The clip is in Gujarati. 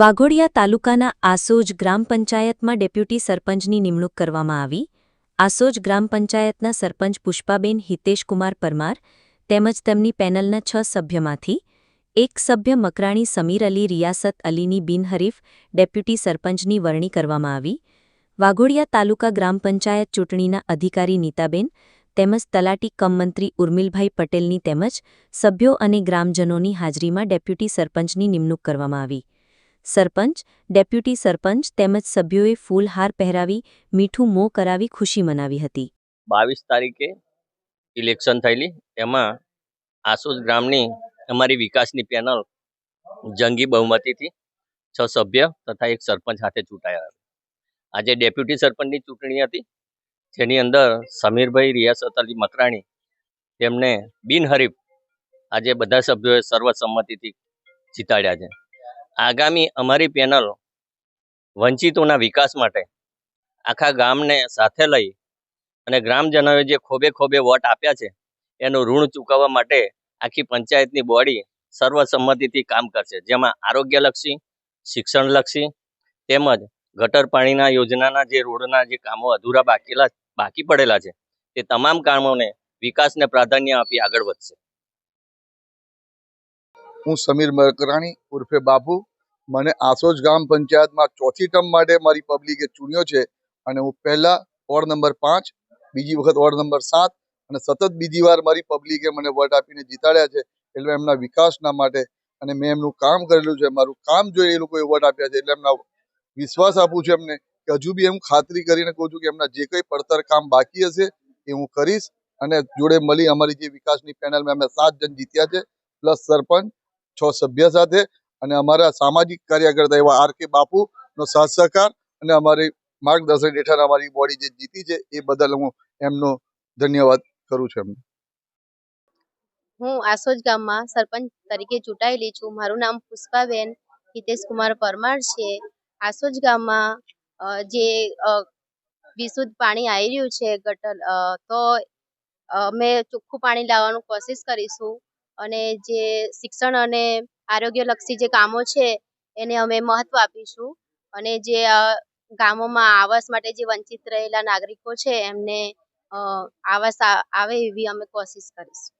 વાઘોડિયા તાલુકાના આસોજ ગ્રામ પંચાયતમાં ડેપ્યુટી સરપંચની નિમણૂક કરવામાં આવી. આસોજ ગ્રામ પંચાયતના સરપંચ પુષ્પાબેન હિતેશકુમાર પરમાર તેમજ તેમની પેનલના છ સભ્યમાંથી એક સભ્ય મકરાણી સમીર અલી રિયાસત અલીની બિનહરીફ ડેપ્યુટી સરપંચની વરણી કરવામાં આવી. વાઘોડિયા તાલુકા ગ્રામ પંચાયત ચૂંટણીના અધિકારી નીતાબેન તેમજ તલાટી કમ મંત્રી ઉર્મિલભાઈ પટેલની તેમજ સભ્યો અને ગ્રામજનોની હાજરીમાં ડેપ્યુટી સરપંચની નિમણૂક કરવામાં આવી. સરપંચ, ડેપ્યુટી સરપંચ તેમજ સભ્યોએ ફૂલહાર પહેરાવી, મીઠું મોં કરાવી ખુશી મનાવી હતી. બાવીસ તારીખે ઇલેક્શન થયેલી. એમાં આસોજ ગ્રામની અમારી વિકાસની પેનલ જંગી બહુમતીથી છ સભ્ય તથા એક સરપંચ સાથે ચૂંટાયા. આજે ડેપ્યુટી સરપંચની ચૂંટણી હતી. જેની અંદર સમીરભાઈ રિયાસત અલી મકરાણી, તેમને બિનહરીફ આજે બધા સભ્યોએ સર્વસંમતિથી જીતાડ્યા છે. આગામી અમારી પેનલ વંચિતોના વિકાસ માટે આખા ગામને સાથે લઈ અને ગ્રામજનોએ જે ખોબે ખોબે વોટ આપ્યા છે, એનું ઋણ ચૂકવવા માટે આખી પંચાયતની બોડી સર્વસંમતિથી કામ કરશે. જેમાં આરોગ્યલક્ષી, શિક્ષણલક્ષી તેમજ ગટર પાણીના યોજનાના જે રોડના જે કામો અધૂરા બાકીલા બાકી પડેલા છે, તે તમામ કામોને વિકાસને પ્રાધાન્ય આપી આગળ વધશે. હું સમીર મકરાણી ઉર્ફે બાપુ મને આસોજ ગ્રામ પંચાયતમાં ચોથી ટર્મ માટે મારી પબ્લિકે ચૂન્યો છે અને હું પહેલા વોર્ડ નંબર પાંચ, બીજી વખત વોર્ડ નંબર સાત અને સતત બીજી વાર મારી પબ્લિકે મને વોટ આપીને જીતાડ્યા છે એટલે એમના વિકાસના માટે અને મેં એમનું કામ કરેલું છે, મારું કામ જોઈ એ લોકોએ વોટ આપ્યા છે એટલે એમના વિશ્વાસ આપું છું એમને કે હજુ બી હું ખાતરી કરીને કહું છું કે એમના જે કંઈ પડતર કામ બાકી હશે એ હું કરીશ અને જોડે મળી અમારી જે વિકાસની પેનલમાં અમે સાત જણ જીત્યા છે પ્લસ સરપંચ છ સભ્ય સાથે અને અમારા સામાજિક કાર્યકર્તા એવા આર કે બાપુનો સાથ સહકાર અને અમારી માર્ગદર્શન હેઠળ અમારી બોડી જે જીતી છે એ બદલ હું એમનો ધન્યવાદ કરું છું એમને. હું આસોજ ગામમાં સરપંચ તરીકે ચૂંટાયેલી છું. મારું નામ પુષ્પાબેન હિતેશ કુમાર પરમાર છે. આસોજ ગામમાં જે વિશુદ્ધ પાણી આવી રહ્યું છે ગટર તો અમે ચોખ્ખું પાણી લાવવાનું કોશિશ કરીશું. અને જે શિક્ષણ અને આરોગ્યલક્ષી જે કામો છે, એને અમે મહત્વ આપીશું. અને જે ગામોમાં આવાસ માટે જે વંચિત રહેલા નાગરિકો છે, એમને આવાસ આવે એવી અમે કોશિશ કરીશું.